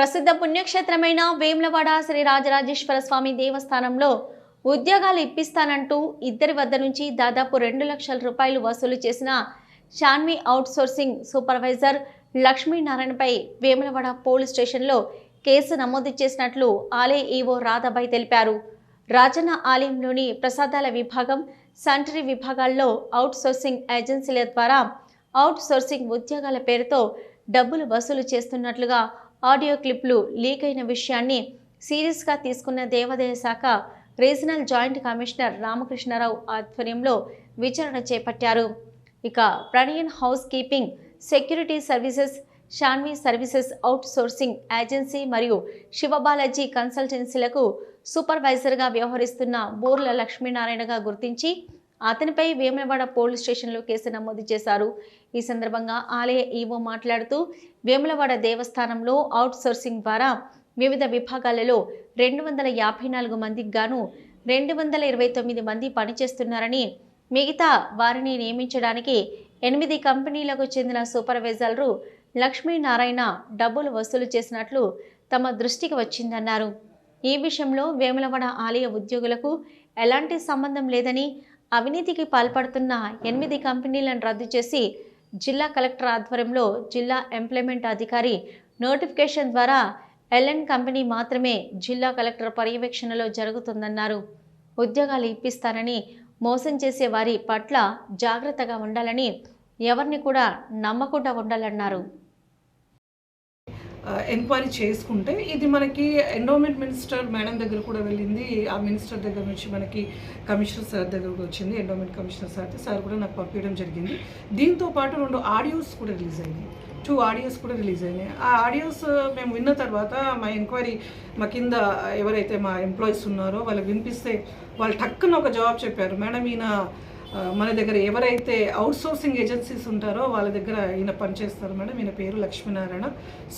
ప్రసిద్ధ పుణ్యక్షేత్రమైన వేములవాడ శ్రీ రాజరాజేశ్వర స్వామి దేవస్థానంలో ఉద్యోగాలు ఇప్పిస్తానంటూ ఇద్దరి వద్ద నుంచి దాదాపు రెండు లక్షల రూపాయలు వసూలు చేసిన షాన్వి అవుట్సోర్సింగ్ సూపర్వైజర్ లక్ష్మీనారాయణపై వేములవాడ పోలీస్ స్టేషన్లో కేసు నమోదు చేసినట్లు ఆలయ ఈవో రాధాబాయ్ తెలిపారు. రాజన్న ఆలయంలోని ప్రసాదాల విభాగం సంటరీ విభాగాల్లో అవుట్సోర్సింగ్ ఏజెన్సీల ద్వారా అవుట్ సోర్సింగ్ ఉద్యోగాల పేరుతో డబ్బులు వసూలు చేస్తున్నట్లుగా ఆడియో క్లిప్లు లీక్ అయిన విషయాన్ని సీరియస్గా తీసుకున్న దేవాదాయ శాఖ రీజనల్ జాయింట్ కమిషనర్ రామకృష్ణారావు ఆధ్వర్యంలో విచారణ చేపట్టారు. ఇక Pranayan housekeeping security services Shanvi services outsourcing agency మరియు శివబాలాజీ కన్సల్టెన్సీలకు సూపర్వైజర్గా వ్యవహరిస్తున్న బోర్ల లక్ష్మీనారాయణగా గుర్తించి అతనిపై వేములవాడ పోలీస్ స్టేషన్లో కేసు నమోదు చేశారు. ఈ సందర్భంగా ఆలయ ఈవో మాట్లాడుతూ వేములవాడ దేవస్థానంలో అవుట్ సోర్సింగ్ ద్వారా వివిధ విభాగాలలో రెండు వందల యాభై నాలుగు మందికి గాను రెండు వందల ఇరవై తొమ్మిది మంది పనిచేస్తున్నారని మిగతా వారిని నియమించడానికి ఎనిమిది కంపెనీలకు చెందిన సూపర్వైజర్లు లక్ష్మీనారాయణ డబ్బులు వసూలు చేసినట్లు తమ దృష్టికి వచ్చిందన్నారు. ఈ విషయంలో వేములవాడ ఆలయ ఉద్యోగులకు ఎలాంటి సంబంధం లేదని అవినీతికి పాల్పడుతున్న ఎనిమిది కంపెనీలను రద్దు చేసి జిల్లా కలెక్టర్ ఆధ్వర్యంలో జిల్లా ఎంప్లాయ్మెంట్ అధికారి నోటిఫికేషన్ ద్వారా ఎల్ఎన్ కంపెనీ మాత్రమే జిల్లా కలెక్టర్ పర్యవేక్షణలో జరుగుతుందన్నారు. ఉద్యోగాలు ఇప్పిస్తారని మోసం చేసే వారి పట్ల జాగ్రత్తగా ఉండాలని ఎవరిని కూడా నమ్మకుండా ఉండాలన్నారు. ఎంక్వైరీ చేసుకుంటే ఇది మనకి ఎండోమెంట్ మినిస్టర్ మేడం దగ్గర కూడా వెళ్ళింది. ఆ మినిస్టర్ దగ్గర నుంచి మనకి కమిషనర్ సార్ దగ్గరకు వచ్చింది. ఎండోమెంట్ కమిషనర్ సార్ సార్ కూడా నాకు పంపించడం జరిగింది. దీంతో పాటు రెండు ఆడియోస్ కూడా రిలీజ్ అయ్యాయి టూ ఆడియోస్ కూడా రిలీజ్ అయినాయి. ఆ ఆడియోస్ మేము విన్న తర్వాత మా ఎంక్వైరీ మా కింద ఎవరైతే మా ఎంప్లాయీస్ ఉన్నారో వాళ్ళకి వినిపిస్తే వాళ్ళు టక్కున ఒక జవాబు చెప్పారు. మేడం ఈయన మన దగ్గర ఎవరైతే అవుట్సోర్సింగ్ ఏజెన్సీస్ ఉంటారో వాళ్ళ దగ్గర ఈయన పనిచేస్తారు మేడం. ఈయన పేరు లక్ష్మీనారాయణ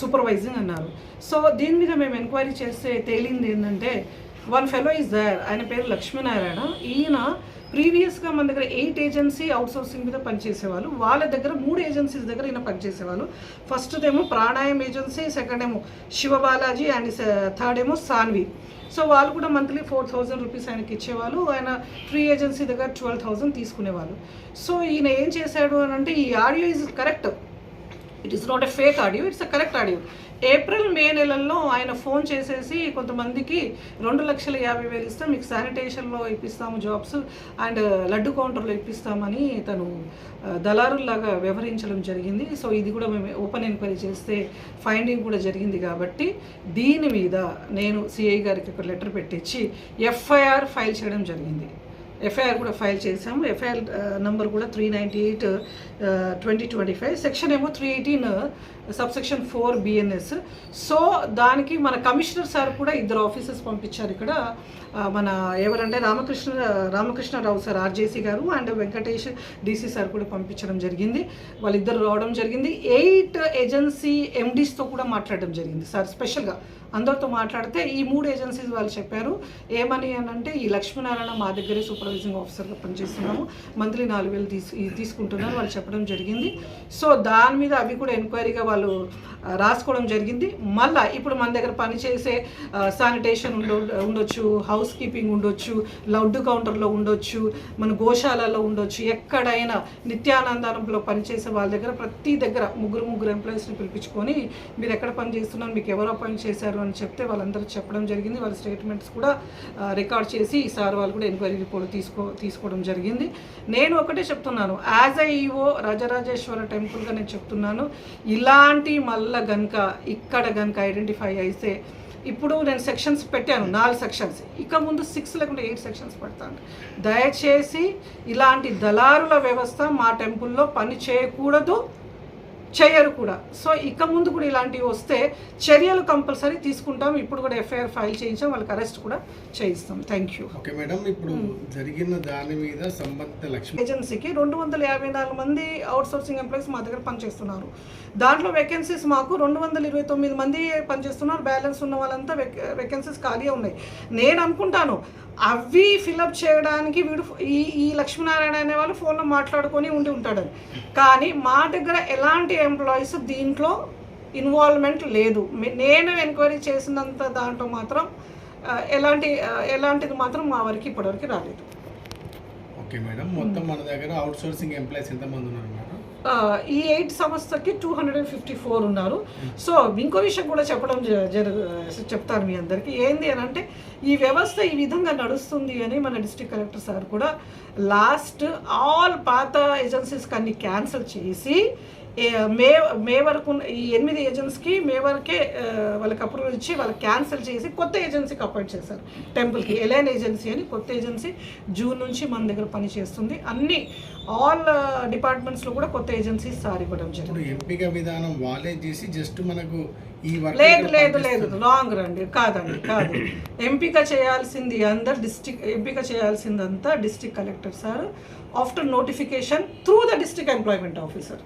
సూపర్వైజింగ్ అన్నారు. సో దీని మీద మేము ఎంక్వైరీ చేస్తే తేలింది ఏంటంటే వన్ ఫెలో ఇస్ దయర్ ఆయన పేరు లక్ష్మీనారాయణ. ఈయన ప్రీవియస్గా మన దగ్గర ఎయిట్ ఏజెన్సీ అవుట్సోర్సింగ్ మీద పనిచేసేవాళ్ళు. వాళ్ళ దగ్గర మూడు ఏజెన్సీస్ దగ్గర ఈయన పనిచేసేవాళ్ళు. ఫస్ట్ ఏమో ప్రాణాయం ఏజెన్సీ సెకండ్ ఏమో శివబాలాజీ అండ్ థర్డ్ ఏమో సాన్వి. సో వాళ్ళు కూడా మంత్లీ ఫోర్ థౌజండ్ రూపీస్ ఆయనకి ఇచ్చేవాళ్ళు. ఆయన ఫ్రీ ఏజెన్సీ దగ్గర ట్వెల్వ్ థౌజండ్ తీసుకునేవాళ్ళు. సో ఈయన ఏం చేశాడు అని అంటే ఈ audio is correct it is not a fake audio it's a correct audio April May నెలల్లో ఆయన ఫోన్ చేసేసి కొంతమందికి రెండు లక్షల యాభై వేలు ఇస్తాం మీకు శానిటేషన్లో ఇప్పిస్తాము జాబ్స్ అండ్ లడ్డు కౌంటర్లో ఇప్పిస్తామని తను దళారుల్లాగా వ్యవహరించడం జరిగింది. సో ఇది కూడా మేము ఓపెన్ ఎంక్వైరీ చేస్తే ఫైండింగ్ కూడా జరిగింది కాబట్టి దీని మీద నేను సిఐ గారికి ఒక లెటర్ పెట్టించి ఎఫ్ఐఆర్ ఫైల్ చేయడం జరిగింది. ఎఫ్ఐఆర్ కూడా ఫైల్ చేసాము ఎఫ్ఐఆర్ నెంబర్ కూడా three ninety eight twenty twenty five section ఏమో three eighteen subsection four BNS so దానికి మన కమిషనర్ సార్ కూడా ఇద్దరు ఆఫీసర్స్ పంపించారు ఇక్కడ. మన ఎవరంటే రామకృష్ణ రామకృష్ణరావు సార్ ఆర్జేసీ గారు అండ్ వెంకటేష్ డీసీ సార్ కూడా పంపించడం జరిగింది. వాళ్ళిద్దరు రావడం జరిగింది. ఎయిట్ ఏజెన్సీ ఎండీస్తో కూడా మాట్లాడడం జరిగింది సార్ స్పెషల్గా అందరితో మాట్లాడితే ఈ మూడు ఏజెన్సీస్ వాళ్ళు చెప్పారు. ఏమని అని అంటే ఈ లక్ష్మీనారాయణ మా దగ్గరే సూపర్వైజింగ్ ఆఫీసర్గా పనిచేస్తున్నాము. మంత్లీ నాలుగు వేలు తీసుకుంటున్నారు వాళ్ళు చెప్పడం జరిగింది. సో దాని మీద అవి కూడా ఎంక్వైరీగా వాళ్ళు రాసుకోవడం జరిగింది. మళ్ళా ఇప్పుడు మన దగ్గర పనిచేసే శానిటేషన్ ఉండ ఉండొచ్చు హౌస్ కీపింగ్ ఉండొచ్చు లడ్డు కౌంటర్లో ఉండొచ్చు మన గోశాలలో ఉండొచ్చు ఎక్కడైనా నిత్యానందంలో పనిచేసే వాళ్ళ దగ్గర ప్రతి దగ్గర ముగ్గురు ముగ్గురు ఎంప్లాయీస్ని పిలిపించుకొని మీరు ఎక్కడ పని చేస్తున్నారు? మీకు ఎవరు అపాయింట్ చేశారు? అని చెప్తే వాళ్ళందరూ చెప్పడం జరిగింది. వాళ్ళ స్టేట్మెంట్స్ కూడా రికార్డ్ చేసి ఈసారి వాళ్ళు కూడా ఎంక్వైరీ రిపోర్ట్ తీసుకో తీసుకోవడం జరిగింది. నేను ఒకటే చెప్తున్నాను. యాజ్ ఐ ఈఓ రాజరాజేశ్వర టెంపుల్గా నేను చెప్తున్నాను. ఇలా అలాంటి మళ్ళీ గనక ఇక్కడ గనక ఐడెంటిఫై అయితే ఇప్పుడు నేను సెక్షన్స్ పెట్టాను నాలుగు సెక్షన్స్ ఇక ముందు సిక్స్ లేకుంటే ఎయిట్ సెక్షన్స్ పెడతాను. దయచేసి ఇలాంటి దళారుల వ్యవస్థ మా టెంపుల్లో పని చేయకూడదు. చేయరు కూడా. సో ఇక ముందు కూడా ఇలాంటివి వస్తే చర్యలు కంపల్సరీ తీసుకుంటాం. ఇప్పుడు కూడా ఎఫ్ఐఆర్ ఫైల్ చేయించాం. వాళ్ళకి అరెస్ట్ కూడా చేయిస్తాం. థ్యాంక్ యూ ఓకే మేడం ఇప్పుడు జరిగిన దాని మీద సంబంధిత లక్ష్మి ఏజెన్సీకి రెండు వందల యాభై నాలుగు మంది అవుట్ సోర్సింగ్ ఎంప్లాయీస్ మా దగ్గర పనిచేస్తున్నారు. దాంట్లో వేకెన్సీస్ మాకు రెండు వందల ఇరవై తొమ్మిది మంది పనిచేస్తున్నారు. బ్యాలెన్స్ ఉన్న వాళ్ళంతా వేకెన్సీస్ ఖాళీ ఉన్నాయి. నేను అనుకుంటాను అవి ఫిలప్ చేయడానికి వీడు ఈ ఈ లక్ష్మీనారాయణ అనే వాళ్ళు ఫోన్లో మాట్లాడుకొని ఉండి ఉంటాడని కానీ మా దగ్గర ఎలాంటి ఎంప్లాయీస్ దీంట్లో ఇన్వాల్వ్మెంట్ లేదు. నేను ఎంక్వైరీ చేసినంత దాంట్లో మాత్రం ఎలాంటి ఎలాంటిది మాత్రం మా వరకు ఇప్పటివరకు రాలేదు. Okay madam. మొత్తం మన దగ్గర అవుట్ సోర్సింగ్ ఎంప్లాయీస్ ఎంతమంది ఉన్నారు మేడం ఈ ఎయిట్ సంస్థకి two hundred and fifty four ఉన్నారు. సో ఇంకో విషయం కూడా చెప్పడం జ- జరు చెప్తాను మీ అందరికీ. ఏంది అని అంటే ఈ వ్యవస్థ ఈ విధంగా నడుస్తుంది అని మన డిస్ట్రిక్ట్ కలెక్టర్ సార్ కూడా లాస్ట్ ఆల్ పాత ఏజెన్సీస్ అన్ని క్యాన్సిల్ చేసి మే మే వరకు ఈ ఎనిమిది ఏజెన్సీకి మే వరకే వాళ్ళకి అప్రూవల్ ఇచ్చి వాళ్ళకి క్యాన్సిల్ చేసి కొత్త ఏజెన్సీకి అపాయింట్ చేశారు. టెంపుల్కి ఎలైన్ ఏజెన్సీ అని కొత్త ఏజెన్సీ జూన్ నుంచి మన దగ్గర పని చేస్తుంది. అన్ని ఆల్ డిపార్ట్మెంట్స్లో కూడా కొత్త ఏజెన్సీస్ సార్ ఇవ్వడం జరిగింది. ఎంపిక విధానం వాళ్ళే చేసి జస్ట్ మనకు లేదు లేదు లేదు. రాంగ్ రండి. కాదండి కాదు. ఎంపిక చేయాల్సింది అందరు డిస్ట్రిక్ట్ ఎంపిక చేయాల్సిందంతా district collector sir. After notification through the district employment officer.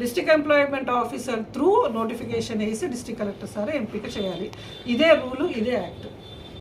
District employment officer through notification వేసి డిస్ట్రిక్ట్ కలెక్టర్ సార్ ఎంపిక చేయాలి. ఇదే రూలు ఇదే యాక్ట్